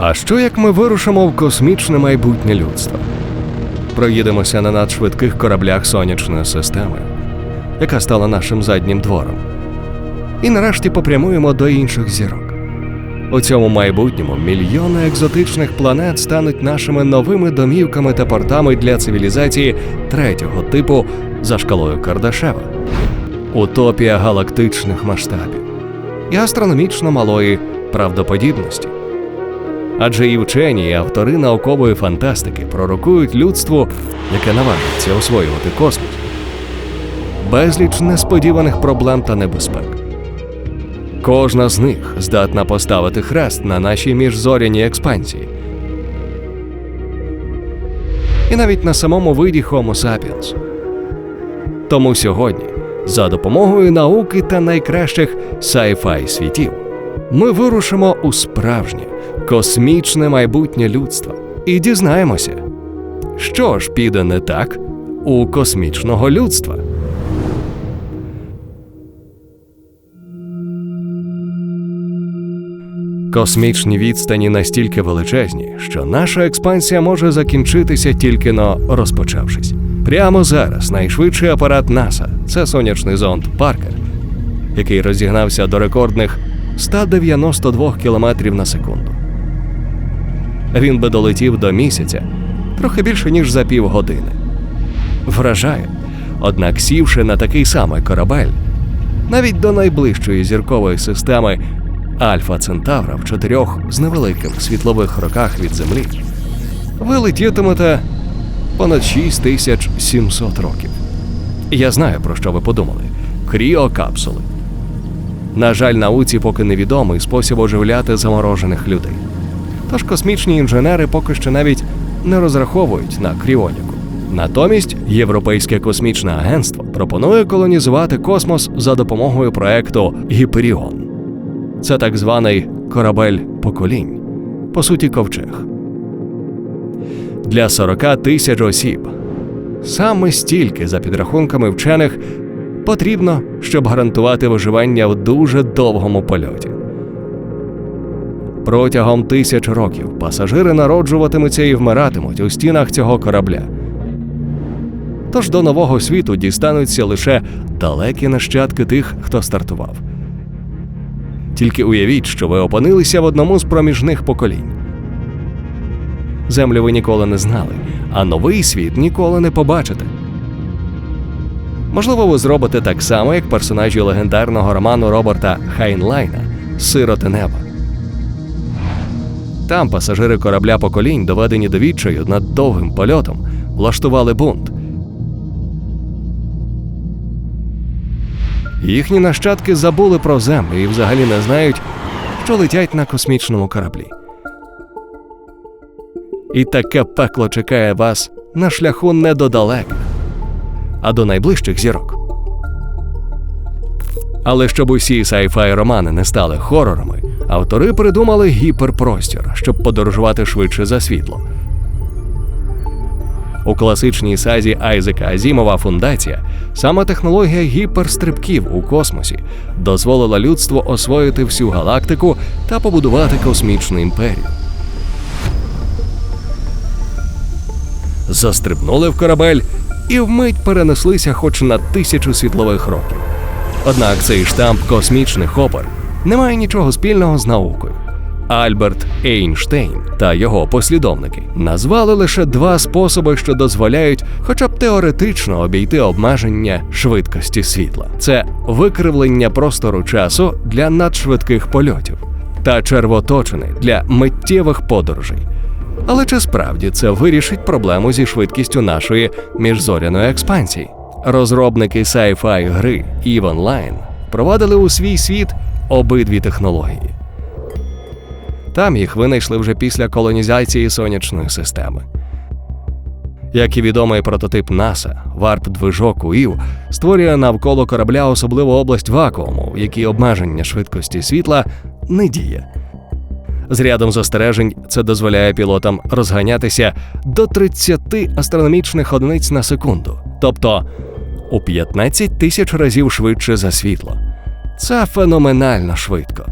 А що як ми вирушимо в космічне майбутнє людства? Проїдемося на надшвидких кораблях сонячної системи, яка стала нашим заднім двором. І нарешті попрямуємо до інших зірок. У цьому майбутньому мільйони екзотичних планет стануть нашими новими домівками та портами для цивілізації третього типу за шкалою Кардашева. Утопія галактичних масштабів і астрономічно малої правдоподібності. Адже і вчені, і автори наукової фантастики пророкують людству, яке наважиться освоювати космос, безліч несподіваних проблем та небезпек. Кожна з них здатна поставити хрест на нашій міжзоряній експансії. І навіть на самому виді Homo sapiens. Тому сьогодні, за допомогою науки та найкращих sci-fi світів, ми вирушимо у справжнє космічне майбутнє людства і дізнаємося, що ж піде не так у космічного людства. Космічні відстані настільки величезні, що наша експансія може закінчитися тільки но розпочавшись. Прямо зараз найшвидший апарат НАСА це сонячний зонд Паркер, який розігнався до рекордних 192 км на секунду. Він би долетів до місяця трохи більше ніж за півгодини. Вражає, однак сівши на такий самий корабель, навіть до найближчої зіркової системи Альфа Центавра в чотирьох з невеликим світлових роках від Землі, ви летітимете понад 6700 років. Я знаю, про що ви подумали: кріокапсули. На жаль, науці поки невідомий спосіб оживляти заморожених людей. Тож космічні інженери поки що навіть не розраховують на кріоніку. Натомість Європейське космічне агентство пропонує колонізувати космос за допомогою проекту Гіперіон. Це так званий корабель поколінь, по суті, ковчег. Для 40 тисяч осіб. Саме стільки, за підрахунками вчених, потрібно, щоб гарантувати виживання в дуже довгому польоті. Протягом тисяч років пасажири народжуватимуться і вмиратимуть у стінах цього корабля. Тож до нового світу дістануться лише далекі нащадки тих, хто стартував. Тільки уявіть, що ви опинилися в одному з проміжних поколінь. Землю ви ніколи не знали, а новий світ ніколи не побачите. Можливо, ви зробите так само, як персонажі легендарного роману Роберта Хайнлайна Сироти неба. Там пасажири корабля поколінь, доведені до відчаю над довгим польотом, влаштували бунт. Їхні нащадки забули про землю і взагалі не знають, що летять на космічному кораблі. І таке пекло чекає вас на шляху не до а до найближчих зірок. Але щоб усі sci-fi романи не стали хорорами, автори придумали гіперпростір, щоб подорожувати швидше за світло. У класичній сазі Айзека Азімова фундація саме технологія гіперстрибків у космосі дозволила людству освоїти всю галактику та побудувати космічну імперію. Застрибнули в корабель і вмить перенеслися хоч на тисячу світлових років. Однак цей штамп космічних опер не має нічого спільного з наукою. Альберт Ейнштейн та його послідовники назвали лише два способи, що дозволяють, хоча б теоретично обійти обмеження швидкості світла: це викривлення простору часу для надшвидких польотів та червоточини для миттєвих подорожей. Але чи справді це вирішить проблему зі швидкістю нашої міжзоряної експансії? Розробники sci-fi гри EVE Online провадили у свій світ обидві технології. Там їх винайшли вже після колонізації сонячної системи. Як і відомий прототип НАСА, варп-движок УІВ створює навколо корабля особливу область вакууму, в якій обмеження швидкості світла не діє. З рядом застережень це дозволяє пілотам розганятися до 30 астрономічних одиниць на секунду, тобто у 15 тисяч разів швидше за світло. Це феноменально швидко.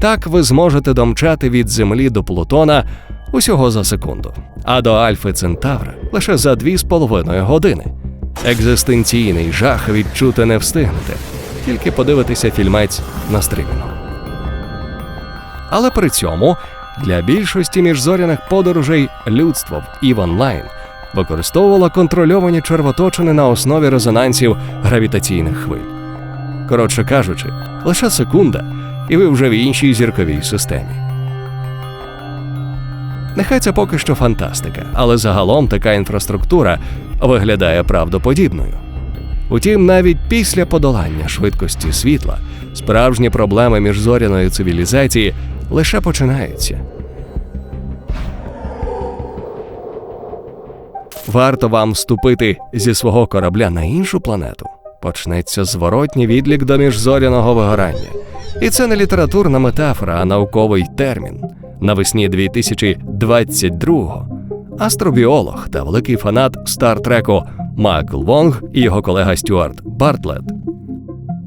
Так ви зможете домчати від Землі до Плутона усього за секунду, а до Альфи Центавра лише за 2,5 години. Екзистенційний жах відчути не встигнете, тільки подивитися фільмець на стрімінгу. Але при цьому для більшості міжзоряних подорожей людство в Online використовувало контрольовані червоточини на основі резонансів гравітаційних хвиль. Коротше кажучи, лише секунда, і ви вже в іншій зірковій системі. Нехай це поки що фантастика, але загалом така інфраструктура виглядає правдоподібною. Утім, навіть після подолання швидкості світла справжні проблеми міжзоряної цивілізації лише починаються. Варто вам вступити зі свого корабля на іншу планету. Почнеться зворотній відлік до міжзоряного вигорання. І це не літературна метафора, а науковий термін. Навесні 2022-го астробіолог та великий фанат стартреку Майкл Вонг і його колега Стюарт Бартлет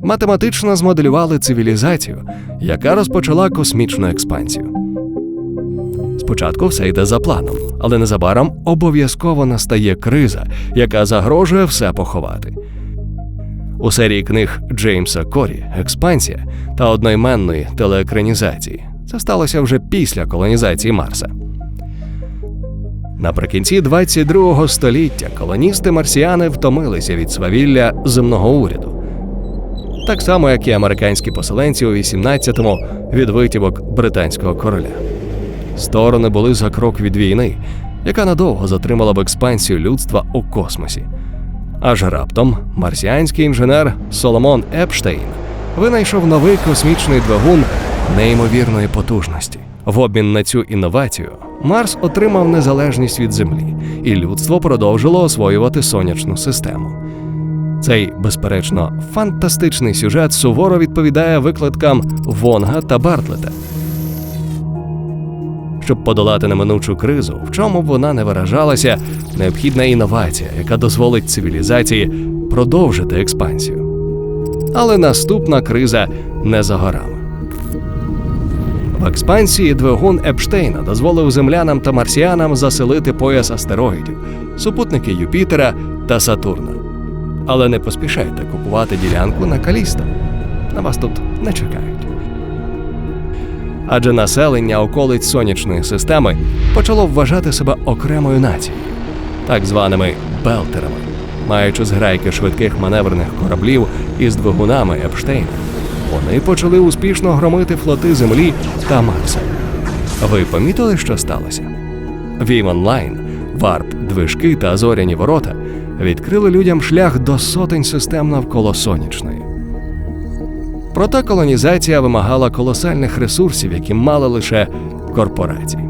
математично змоделювали цивілізацію, яка розпочала космічну експансію. Спочатку все йде за планом, але незабаром обов'язково настає криза, яка загрожує все поховати. У серії книг Джеймса Корі Експансія та одноіменної телеекранізації. Це сталося вже після колонізації Марса. Наприкінці 22-го століття колоністи марсіяни втомилися від свавілля земного уряду. Так само, як і американські поселенці у 18-му від витівок британського короля. Сторони були за крок від війни, яка надовго затримала б експансію людства у космосі. Аж раптом марсіанський інженер Соломон Епштейн винайшов новий космічний двигун неймовірної потужності. В обмін на цю інновацію Марс отримав незалежність від Землі, і людство продовжило освоювати сонячну систему. Цей, безперечно, фантастичний сюжет суворо відповідає викладкам Вонга та Бартлета. Щоб подолати неминучу кризу, в чому б вона не виражалася, необхідна інновація, яка дозволить цивілізації продовжити експансію. Але наступна криза не за горами. В експансії двигун Епштейна дозволив землянам та марсіанам заселити пояс астероїдів, супутники Юпітера та Сатурна. Але не поспішайте купувати ділянку на Калісто. На вас тут не чекають. Адже населення околиць сонячної системи почало вважати себе окремою нацією, так званими белтерами, маючи зграйки швидких маневрених кораблів із двигунами Епштейна. Вони почали успішно громити флоти Землі та Марса. Ви помітили, що сталося? Вім онлайн, варп, движки та зоряні ворота відкрили людям шлях до сотень систем навколо сонячної. Проте колонізація вимагала колосальних ресурсів, які мали лише корпорації.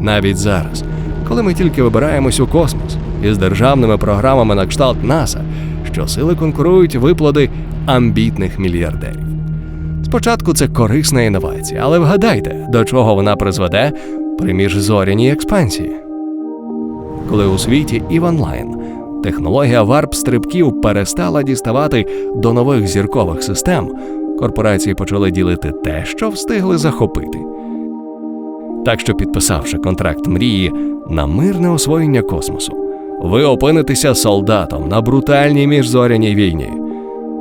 Навіть зараз, коли ми тільки вибираємось у космос із державними програмами на кшталт НАСА, щосили конкурують виплоди амбітних мільярдерів. Спочатку це корисна інновація, але вгадайте, до чого вона призведе при міжзоряній експансії. Коли у світі і в онлайн технологія варп стрибків перестала діставати до нових зіркових систем, корпорації почали ділити те, що встигли захопити. Так що, підписавши контракт мрії на мирне освоєння космосу, ви опинитеся солдатом на брутальній міжзоряній війні,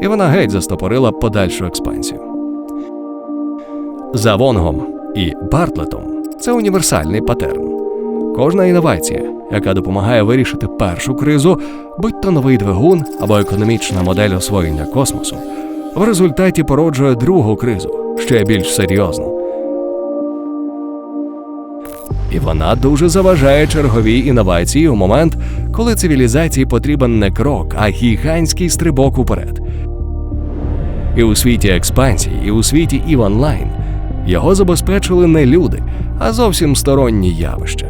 і вона геть застопорила подальшу експансію. За Вонгом і Бартлетом це універсальний патерн. Кожна інновація, яка допомагає вирішити першу кризу, будь то новий двигун або економічна модель освоєння космосу, в результаті породжує другу кризу, ще більш серйозну. І вона дуже заважає черговій інновації у момент, коли цивілізації потрібен не крок, а гігантський стрибок уперед. І у світі експансії, і у світі і онлайн його забезпечили не люди, а зовсім сторонні явища.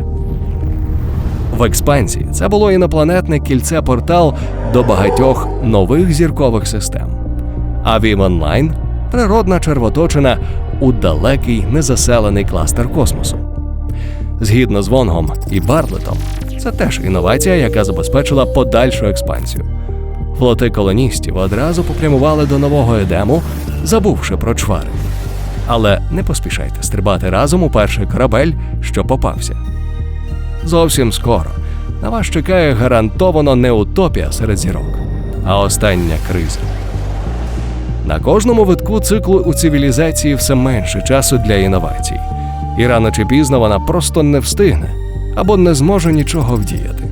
В експансії це було інопланетне кільце портал до багатьох нових зіркових систем. А в онлайн природна червоточина у далекий незаселений кластер космосу. Згідно з Вонгом і Бартлетом, це теж інновація, яка забезпечила подальшу експансію. Флоти колоністів одразу попрямували до нового Едему, забувши про чвари. Але не поспішайте стрибати разом у перший корабель, що попався. Зовсім скоро на вас чекає гарантовано не утопія серед зірок, а остання криза. На кожному витку циклу у цивілізації все менше часу для інновацій, і рано чи пізно вона просто не встигне або не зможе нічого вдіяти.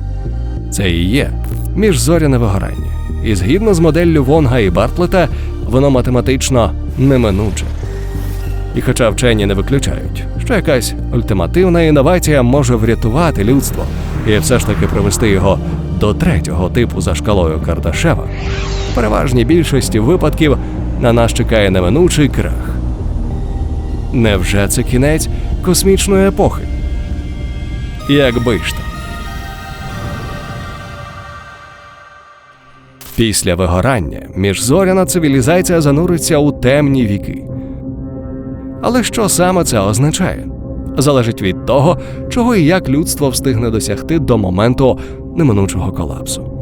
Це і є міжзоряне вигорання. І згідно з моделлю Вонга і Бартлета, воно математично неминуче. І хоча вчені не виключають, що якась ультимативна інновація може врятувати людство і все ж таки привести його до третього типу за шкалою Кардашева, в переважній більшості випадків на нас чекає неминучий крах. Невже це кінець космічної епохи? Якби ж то. Після вигорання міжзоряна цивілізація зануриться у темні віки. Але що саме це означає? Залежить від того, чого і як людство встигне досягти до моменту неминучого колапсу.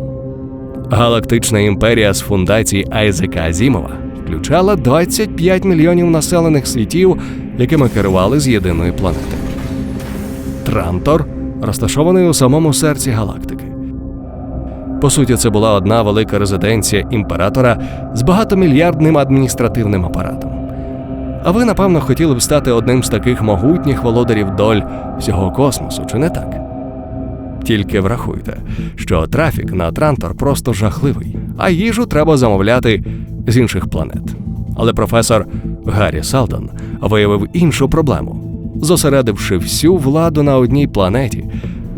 Галактична імперія з фундацій Айзека Азімова включала 25 мільйонів населених світів, якими керували з єдиної планети. Трантор розташований у самому серці галактики. По суті, це була одна велика резиденція імператора з багатомільярдним адміністративним апаратом. А ви, напевно, хотіли б стати одним з таких могутніх володарів доль всього космосу, чи не так? Тільки врахуйте, що трафік на Трантор просто жахливий, а їжу треба замовляти з інших планет. Але професор Гаррі Салтон виявив іншу проблему. Зосередивши всю владу на одній планеті,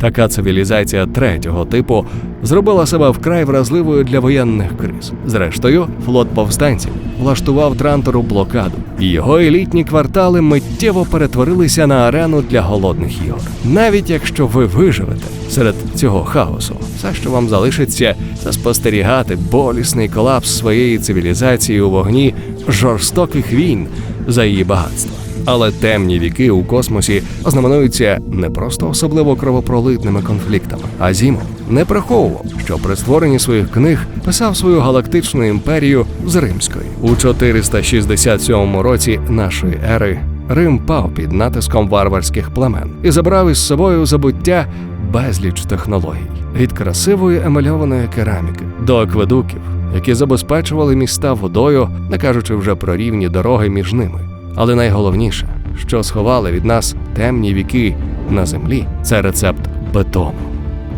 така цивілізація третього типу зробила себе вкрай вразливою для воєнних криз. Зрештою, флот повстанців влаштував Трантору блокаду, і його елітні квартали миттєво перетворилися на арену для голодних ігор. Навіть якщо ви виживете серед цього хаосу, все, що вам залишиться, це спостерігати болісний колапс своєї цивілізації у вогні жорстоких війн за її багатство. Але темні віки у космосі ознаменуються не просто особливо кровопролитними конфліктами. А Зімов не приховував, що при створенні своїх книг писав свою галактичну імперію з римської у 467 році нашої ери. Рим пав під натиском варварських племен і забрав із собою забуття безліч технологій від красивої емальованої кераміки до акведуків, які забезпечували міста водою, не кажучи вже про рівні дороги між ними. Але найголовніше, що сховали від нас темні віки на землі, це рецепт бетону.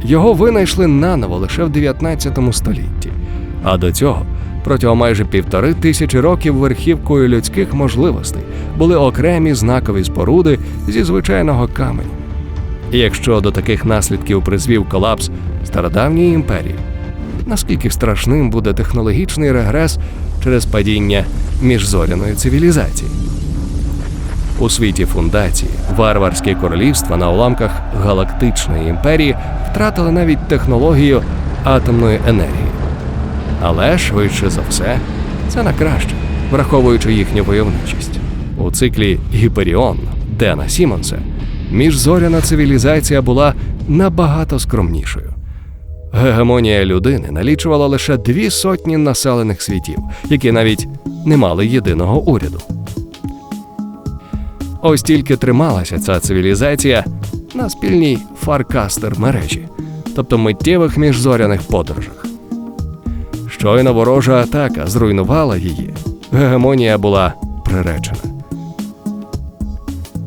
Його винайшли наново лише в 19 столітті. А до цього, протягом майже півтори тисячі років верхівкою людських можливостей були окремі знакові споруди зі звичайного каменю. І якщо до таких наслідків призвів колапс стародавньої імперії, наскільки страшним буде технологічний регрес через падіння міжзоряної цивілізації? У світі фундації варварські королівства на уламках галактичної імперії втратили навіть технологію атомної енергії. Але швидше за все, це на краще, враховуючи їхню войовничість. У циклі Гіперіон Дена Сімонса міжзоряна цивілізація була набагато скромнішою. Гегемонія людини налічувала лише дві сотні населених світів, які навіть не мали єдиного уряду. Ось тільки трималася ця цивілізація на спільній фаркастер мережі, тобто миттєвих міжзоряних подорожах. Щойно ворожа атака зруйнувала її, гегемонія була приречена.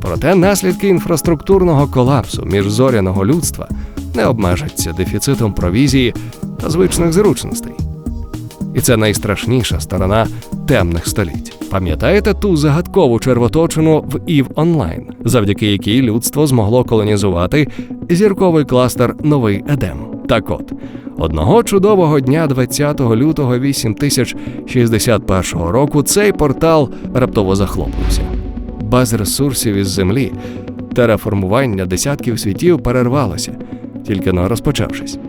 Проте наслідки інфраструктурного колапсу міжзоряного людства не обмежаться дефіцитом провізії та звичних зручностей. І це найстрашніша сторона темних століть. Пам'ятаєте ту загадкову червоточину в ІВ Онлайн, завдяки якій людство змогло колонізувати зірковий кластер Новий Едем? Так от, одного чудового дня 20 лютого 8061 року цей портал раптово захлопнувся. Без ресурсів із землі тереформування десятків світів перервалося, тільки но розпочавшись.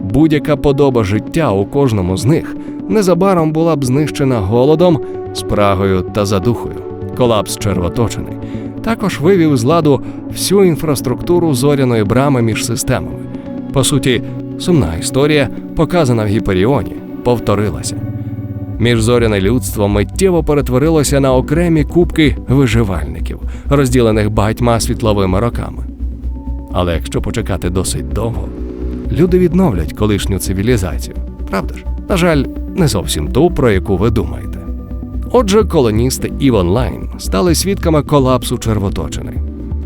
Будь-яка подоба життя у кожному з них незабаром була б знищена голодом, спрагою та задухою. Колапс червоточини також вивів з ладу всю інфраструктуру зоряної брами між системами. По суті, сумна історія, показана в Гіперіоні, повторилася. Міжзоряне людство миттєво перетворилося на окремі кубки виживальників, розділених багатьма світловими роками. Але якщо почекати досить довго, люди відновлять колишню цивілізацію. Правда ж? На жаль, не зовсім ту, про яку ви думаєте. Отже, колоністи Online стали свідками колапсу червоточини.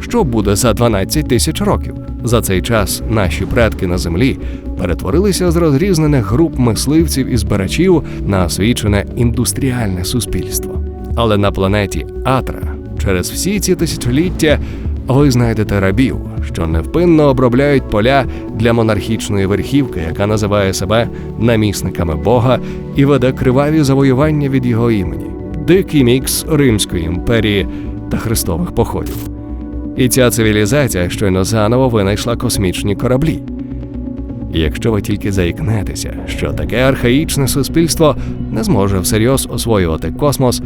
Що буде за 12 тисяч років? За цей час наші предки на землі перетворилися з розрізнених груп мисливців і збирачів на освічене індустріальне суспільство. Але на планеті Атра через всі ці тисячоліття ви знайдете рабів, що невпинно обробляють поля для монархічної верхівки, яка називає себе намісниками Бога і веде криваві завоювання від його імені, дикий мікс Римської імперії та хрестових походів. І ця цивілізація щойно заново винайшла космічні кораблі. І якщо ви тільки заікнетеся, що таке архаїчне суспільство не зможе всерйоз освоювати космос,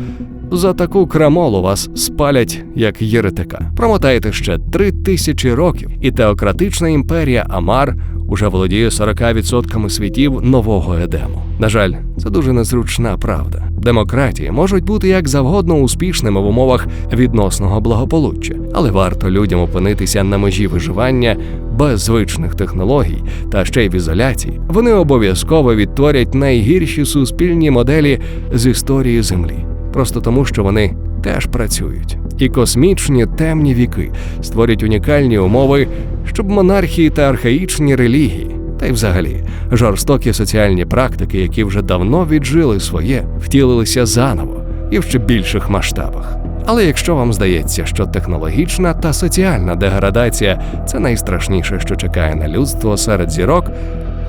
за таку крамолу вас спалять як єретика. Промотайте ще три тисячі років, і теократична імперія Амар уже володіє 40% світів нового Едему. На жаль, це дуже незручна правда. Демократії можуть бути як завгодно успішними в умовах відносного благополуччя, але варто людям опинитися на межі виживання без звичних технологій та ще й в ізоляції. Вони обов'язково відтворять найгірші суспільні моделі з історії Землі, просто тому, що вони теж працюють. І космічні темні віки створять унікальні умови, щоб монархії та архаїчні релігії, та й взагалі жорстокі соціальні практики, які вже давно віджили своє, втілилися заново і в ще більших масштабах. Але якщо вам здається, що технологічна та соціальна деградація це найстрашніше, що чекає на людство серед зірок,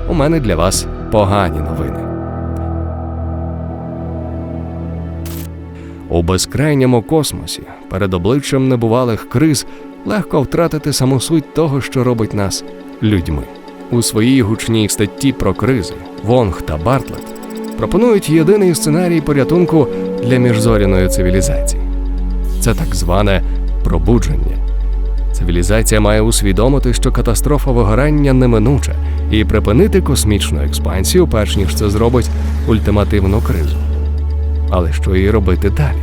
у мене для вас погані новини. У безкрайньому космосі, перед обличчям небувалих криз, легко втратити саму суть того, що робить нас людьми. У своїй гучній статті про кризи Вонг та Бартлет пропонують єдиний сценарій порятунку для міжзоряної цивілізації. Це так зване пробудження. Цивілізація має усвідомити, що катастрофа вигорання неминуча, і припинити космічну експансію, перш ніж це зробить ультимативну кризу. Але що їй робити далі?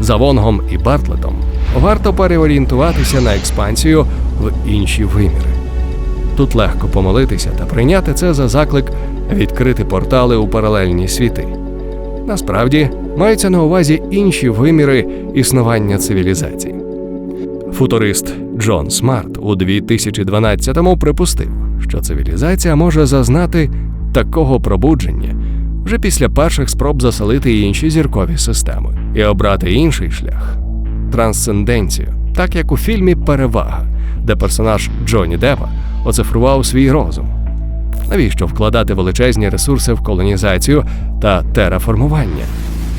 За Вонгом і Бартлетом варто переорієнтуватися на експансію в інші виміри. Тут легко помолитися та прийняти це за заклик відкрити портали у паралельні світи. Насправді маються на увазі інші виміри існування цивілізації. Футурист Джон Смарт у 2012-му припустив, що цивілізація може зазнати такого пробудження вже після перших спроб заселити інші зіркові системи і обрати інший шлях трансценденцію, так як у фільмі Перевага, де персонаж Джоні Деппа оцифрував свій розум. Навіщо вкладати величезні ресурси в колонізацію та тераформування,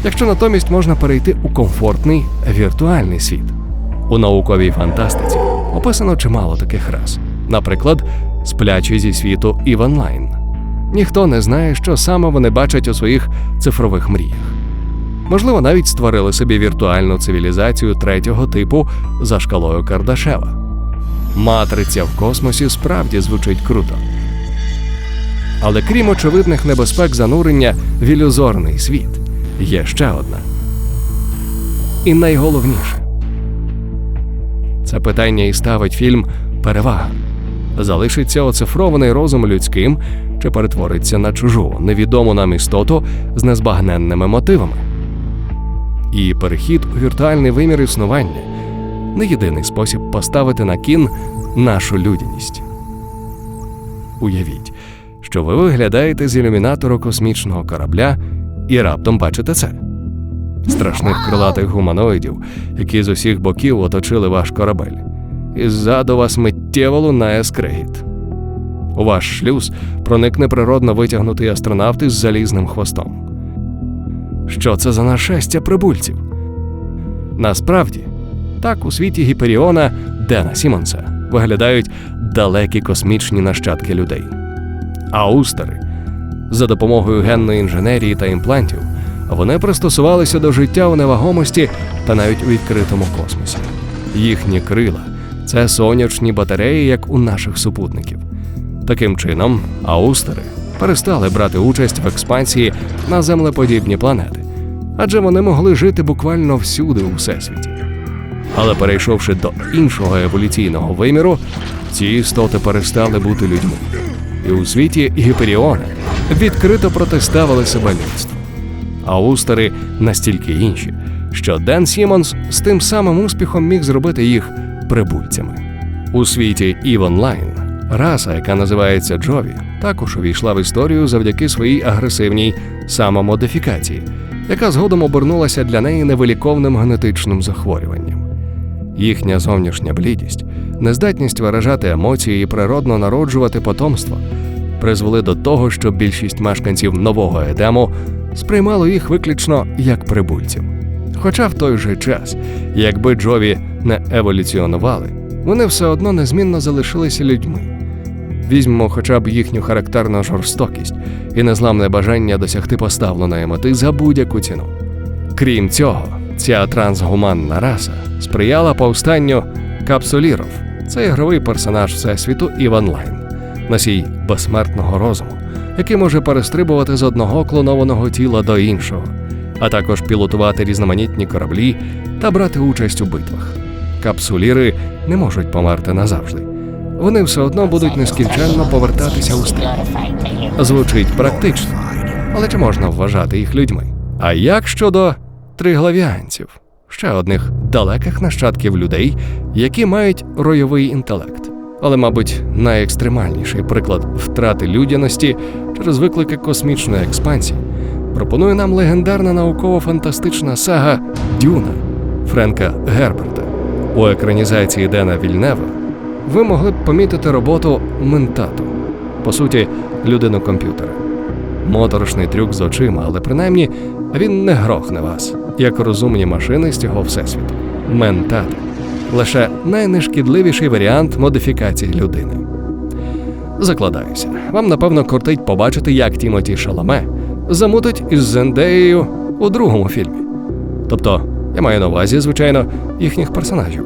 якщо натомість можна перейти у комфортний віртуальний світ? У науковій фантастиці описано чимало таких рас, наприклад, сплячі зі світу Іванлайн. Ніхто не знає, що саме вони бачать у своїх цифрових мріях. Можливо, навіть створили собі віртуальну цивілізацію третього типу за шкалою Кардашева. Матриця в космосі справді звучить круто. Але крім очевидних небезпек занурення в ілюзорний світ, є ще одна. І найголовніше це питання і ставить фільм Перевага. Залишиться оцифрований розум людським чи перетвориться на чужу, невідому нам істоту з незбагненними мотивами. І перехід у віртуальний вимір існування не єдиний спосіб поставити на кін нашу людяність. Уявіть, що ви виглядаєте з ілюмінатору космічного корабля і раптом бачите це страшних крилатих гуманоїдів, які з усіх боків оточили ваш корабель, і ззаду вас миттєво лунає скрегіт. У ваш шлюз проникне природно витягнутий астронавт із залізним хвостом. Що це за нашестя прибульців? Насправді, так у світі Гіперіона Дена Сімонса виглядають далекі космічні нащадки людей. Аустери за допомогою генної інженерії та імплантів вони пристосувалися до життя у невагомості та навіть у відкритому космосі. Їхні крила це сонячні батареї, як у наших супутників. Таким чином, аустери перестали брати участь в експансії на землеподібні планети, адже вони могли жити буквально всюди у всесвіті. Але перейшовши до іншого еволюційного виміру, ці істоти перестали бути людьми. І у світі Гіперіона відкрито протиставили себе людству. А устери настільки інші, що Ден Сімонс з тим самим успіхом міг зробити їх прибульцями. У світі EVE Online раса, яка називається Джові, також увійшла в історію завдяки своїй агресивній самомодифікації, яка згодом обернулася для неї невиліковним генетичним захворюванням. Їхня зовнішня блідість, нездатність виражати емоції і природно народжувати потомство призвели до того, що більшість мешканців нового Едему сприймало їх виключно як прибульців. Хоча в той же час, якби Джові не еволюціонували, вони все одно незмінно залишилися людьми. Візьмемо хоча б їхню характерну жорстокість і незламне бажання досягти поставленої мети за будь-яку ціну. Крім цього, ця трансгуманна раса сприяла повстанню капсуліров. Це ігровий персонаж Всесвіту і онлайн, носій безсмертного розуму, який може перестрибувати з одного клонованого тіла до іншого, а також пілотувати різноманітні кораблі та брати участь у битвах. Капсуліри не можуть померти назавжди. Вони все одно будуть нескінченно повертатися у стрій. Звучить практично, але чи можна вважати їх людьми? А як щодо триглавіанців, ще одних далеких нащадків людей, які мають ройовий інтелект, але, мабуть, найекстремальніший приклад втрати людяності через виклики космічної експансії пропонує нам легендарна науково-фантастична сага Дюна Френка Герберта. У екранізації Дена Вільнева ви могли б помітити роботу ментату, по суті, людину комп'ютера. Моторошний трюк з очима, але принаймні він не грохне вас, як розумні машини з цього всесвіту. Ментати лише найнешкідливіший варіант модифікації людини. Закладаюся, вам напевно кортить побачити, як Тімоті Шаламе замутить із Зендеєю у другому фільмі. Тобто, я маю на увазі, звичайно, їхніх персонажів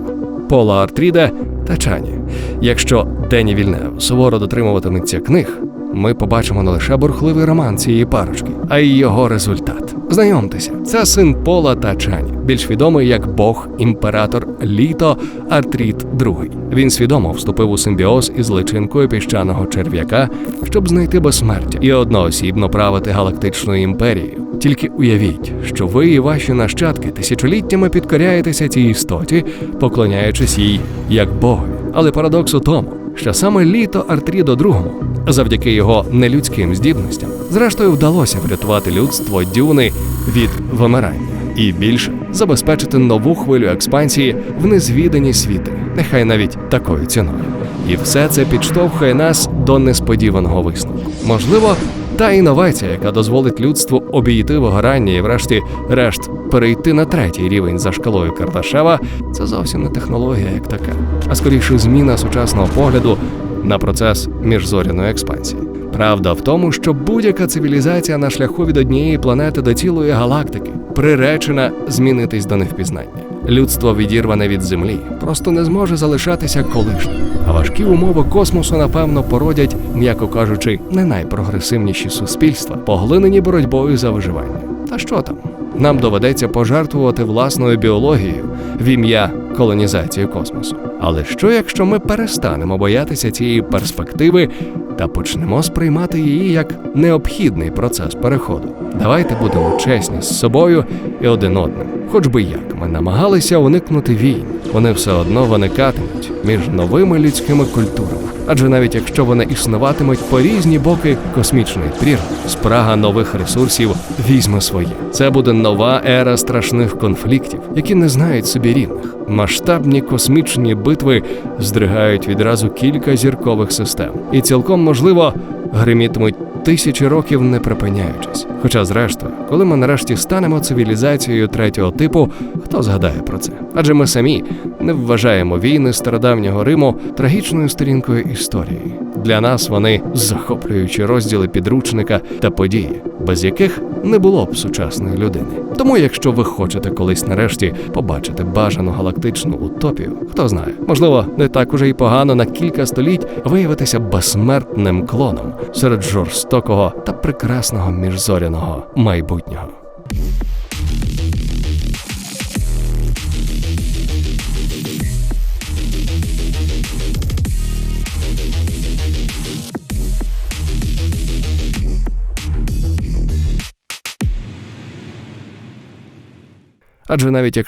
Пола Артріда та Чані. Якщо Дені Вільнев суворо дотримуватиметься книг, ми побачимо не лише бурхливий роман цієї парочки, а й його результат. Знайомтеся, це син Пола та Чані, більш відомий як Бог імператор Літо Артрід II. Він свідомо вступив у симбіоз із личинкою піщаного черв'яка, щоб знайти безсмертя і одноосібно правити галактичною імперією. Тільки уявіть, що ви і ваші нащадки тисячоліттями підкоряєтеся цій істоті, поклоняючись їй як Богові. Але парадокс у тому, що саме літо Артрідо II, завдяки його нелюдським здібностям, зрештою вдалося врятувати людство дюни від вимирання і більше забезпечити нову хвилю експансії в незвідані світи, нехай навіть такою ціною. І все це підштовхує нас до несподіваного висновку. Можливо, та інновація, яка дозволить людству обійти вигорання і, врешті-решт, перейти на третій рівень за шкалою Кардашева, це зовсім не технологія як така, а скоріше зміна сучасного погляду на процес міжзоряної експансії. Правда в тому, що будь-яка цивілізація на шляху від однієї планети до цілої галактики приречена змінитись до невпізнання. Людство відірване від землі, просто не зможе залишатися колишнім. А важкі умови космосу, напевно, породять, м'яко кажучи, не найпрогресивніші суспільства, поглинені боротьбою за виживання. Та що там? Нам доведеться пожертвувати власною біологією в ім'я колонізації космосу. Але що, якщо ми перестанемо боятися цієї перспективи та почнемо сприймати її як необхідний процес переходу? Давайте будемо чесні з собою і один одним. Хоч би як ми намагалися уникнути війн, вони все одно виникатимуть між новими людськими культурами. Адже навіть якщо вони існуватимуть по різні боки космічної прірви, спрага нових ресурсів візьме своє. Це буде нова ера страшних конфліктів, які не знають собі рівних. Масштабні космічні битви здригають відразу кілька зіркових систем, і цілком можливо гримітимуть тисячі років не припиняючись. Хоча, зрештою, коли ми нарешті станемо цивілізацією третього типу, хто згадає про це? Адже ми самі не вважаємо війни стародавнього Риму трагічною сторінкою історії. Для нас вони захоплюючі розділи підручника та події, без яких не було б сучасної людини. Тому, якщо ви хочете колись нарешті побачити бажану галактичну утопію, хто знає, можливо, не так уже й погано на кілька століть виявитися безсмертним клоном серед жорстокого та прекрасного міжзоряного майбутнього. Адже навіть якщо